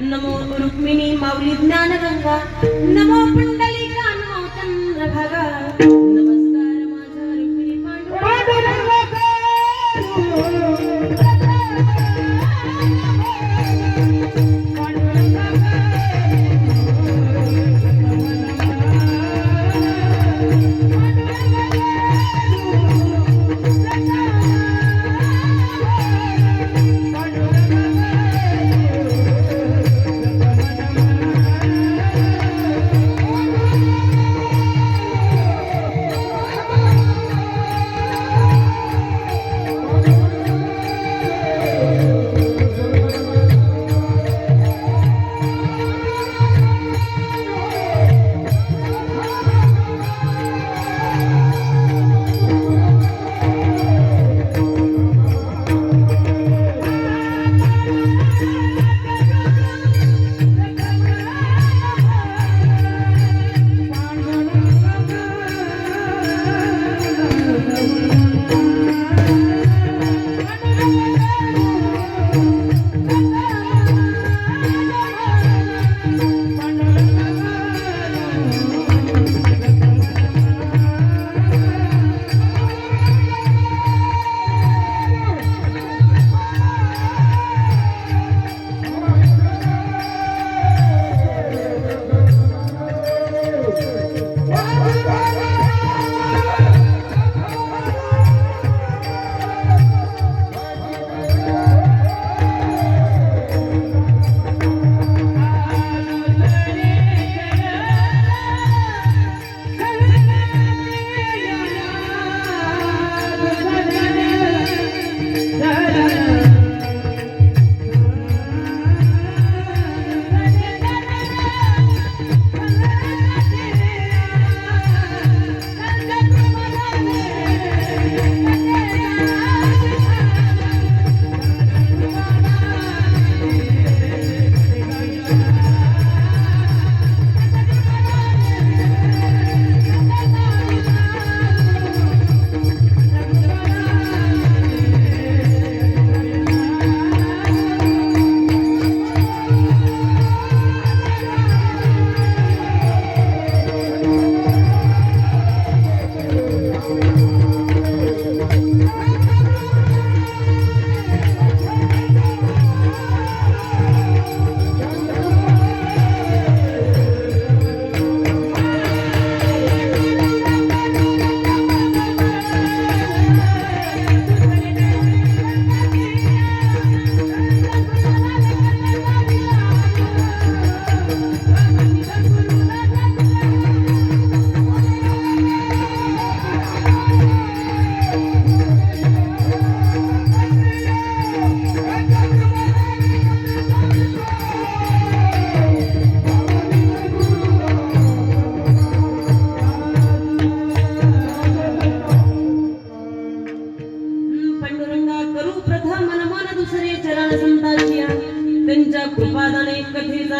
नमो रुक्मिणी माऊली ज्ञानगंगा नमो पुंडलिका नमो चंद्रभागा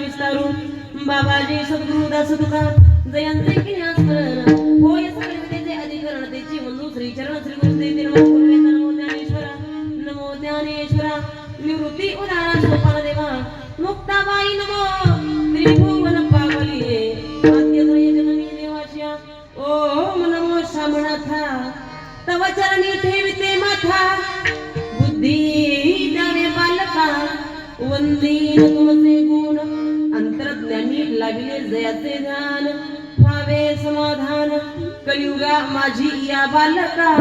विस्तारू. बाबाजी सद्गुरु दास तुका जयंते होय सगळे अधिकरण त्याची वंदू श्री चरण श्री गुरुदेव नमो ज्ञानेश्वरा नमो ज्ञानेश्वरा. निवृत्ती उदारा सोपान देवा मुक्ताबाई नमो. त्रिभुवन पावली आद्यत्रय जननी देवाच्या ओम नमो शामनाथा. तव चरणी ठेविते माथा. बुद्धी द्यावे बालका वंदीन तुमचे लाविले जयाचे ध्यान. व्हावे समाधान. कलियुगा माझी या बालका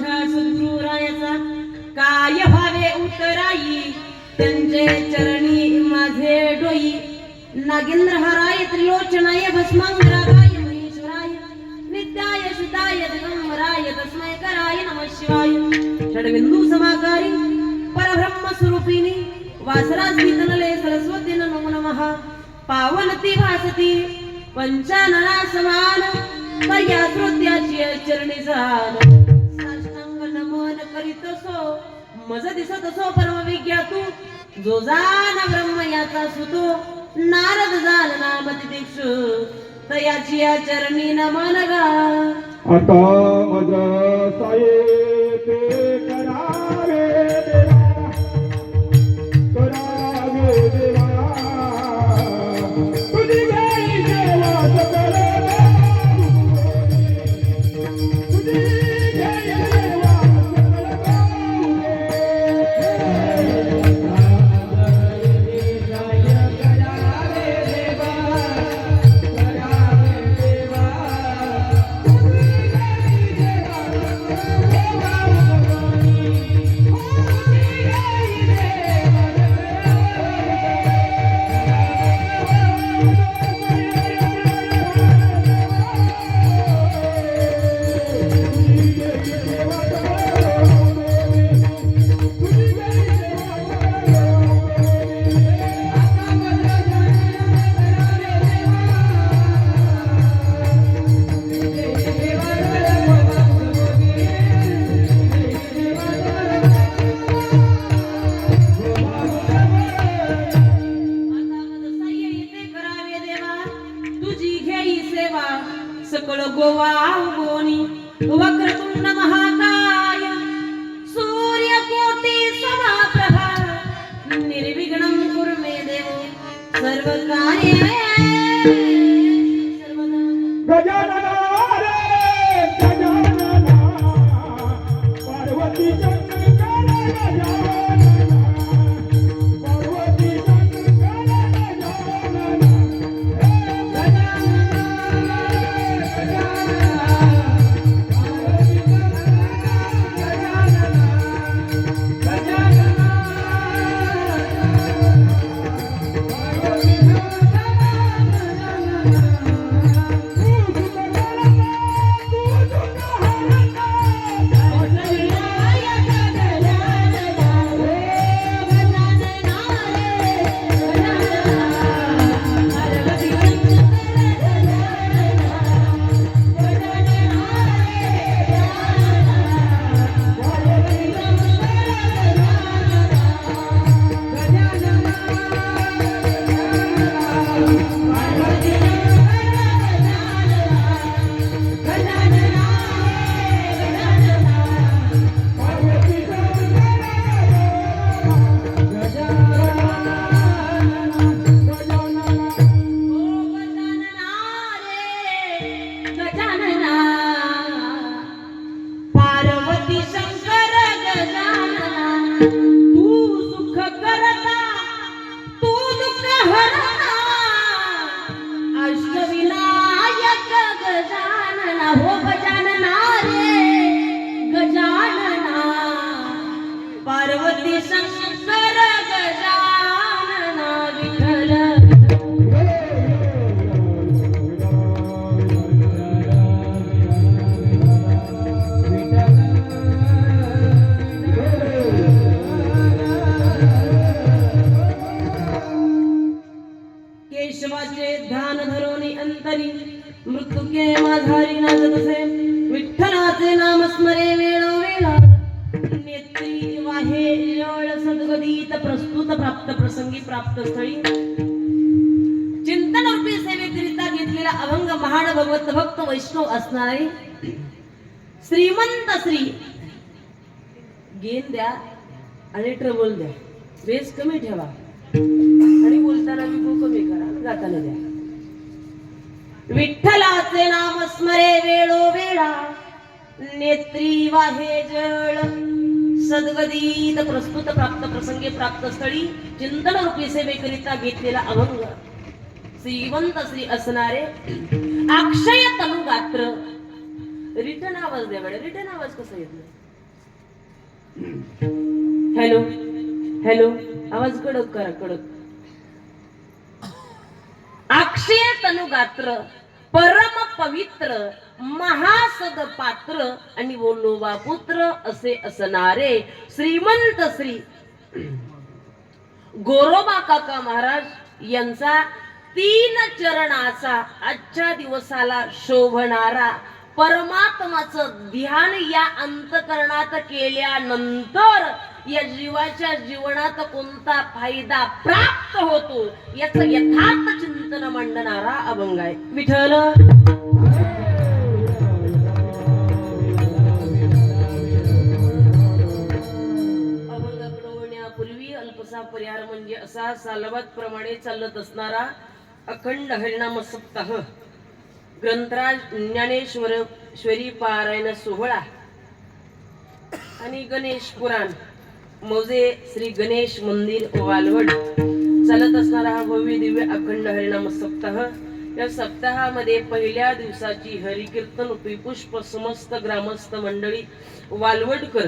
माझा सद्गुरायाचा काय भावे उतराई त्यांचे चरणी माझे डोई. नागेंद्र हराय त्रिलोचनाय भस्मांगराय महेश्वराय. नित्याय सुताय दिगंबराय तस्मय कराय नम शिवाय. षडबिंदू समाकारी परब्रह्म वासरा वासरास्मितनले सरस्वती न नमो नमः. पावनती भासती पंचानना समान. तया श्रोत्याची चरणी झालं मज दिसत असो परम विज्ञातू जो जाण ब्रह्म याचा सुतो नारद जाण नाम दीक्षु तयाची या चरणी नमन गा आता मजा साये. गोनी प्रसंगी प्राप्त स्थळी. चिंतन रूपी सेवेकरिता घेतलेला अभंग महान भगवत भक्त वैष्णव असणारे श्रीमंत श्री गेन द्या आणि ट्रबल द्या. बेस कमी ठेवा. आणि बोलताना विभू कमी करा. जाताना द्या. विठ्ठलाचे नाम स्मरे वेळो वेळा नेत्री वाहे जळ. सद्गदीत प्रस्तुत प्राप्त प्रसंगी प्राप्त स्थळी चिंतन रूपी सेवेकरिता घेतलेला अभंग. श्रीवंत श्री असणारे अक्षय तनु गात्र रिटर्न आवाज द्या मॅडम रिटर्न आवाज कसा येत हॅलो हॅलो आवाज कडक करा कडक. तनु गात्र पवित्र महासद पात्र. आणि बोलोबा पुत्र असे असणारे श्रीमंत श्री गोरोबा काका महाराज यांचा तीन चरणाचा आजच्या दिवसाला शोभणारा परमात्माचं ध्यान या अंतकरणात केल्यानंतर या जीवाच्या जीवनात कोणता फायदा प्राप्त होतो याच यथार्थ चिंतन मांडणारा अभंग आहे. विठ्ठल! असा अल्पसा परिहार म्हणजे असा सालबाद प्रमाणे चालत असणारा अखंड हरिनाम सप्ताह ग्रंथराज ज्ञानेश्वर श्वरी पारायण सोहळा. आणि गणेश पुराण. मौजे श्री गणेश मंदिर वालवड. चालत असणारा हा भव्य दिव्य अखंड हरिनाम सप्ताह या सप्ताहामध्ये पहिल्या दिवसाची हरिकीर्तन पुष्प समस्त ग्रामस्थ मंडळी वालवडकर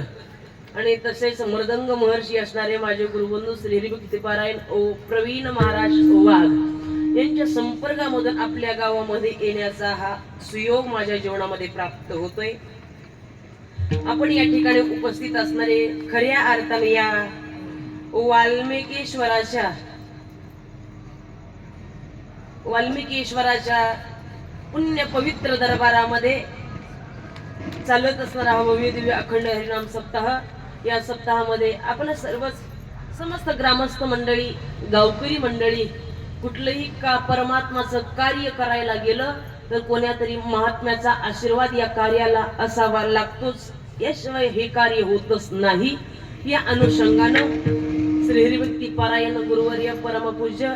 आणि तसेच मृदंग महर्षी असणारे माझे गुरुबंधू श्री हरिभक्तीपारायण ओ प्रवीण महाराज वाघ यांच्या संपर्कामधून आपल्या गावामध्ये येण्याचा हा सुयोग माझ्या जीवनामध्ये प्राप्त होतोय. आपण या ठिकाणी उपस्थित असणारे खऱ्या अर्थाने या वाल्मिकेश्वराच्या वाल्मिकेश्वराच्या पुण्य पवित्र दरबारामध्ये चालत असणारा हा भव्य दिव्य अखंड हरिनाम सप्ताह या सप्ताहामध्ये आपण सर्वच समस्त ग्रामस्थ मंडळी गावकरी मंडळी कुठलंही का परमात्माचं कार्य करायला गेलं तर कोणातरी महात्म्याचा आशीर्वाद या कार्याला असावा लागतोच. याशिवाय हे कार्य होतच नाही. या अनुषंगानं श्री हरिभक्ती पारायण गुरुवर्य परमपूज्य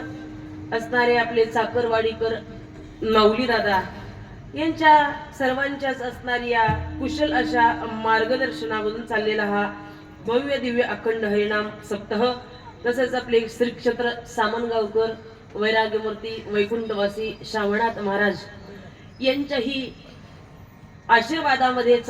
असणारे आपले चाकरवाडीकर माऊली दादा यांच्या सर्वांच्याच असणाऱ्या कुशल अशा मार्गदर्शनामधून चाललेला हा भव्य दिव्य अखंड हरिनाम सप्ताह तसेच आपले श्री क्षेत्र सामनगावकर वैराग्यमूर्ती वैकुंठवासी श्रावणाथ महाराज यांच्याही आशीर्वादामध्ये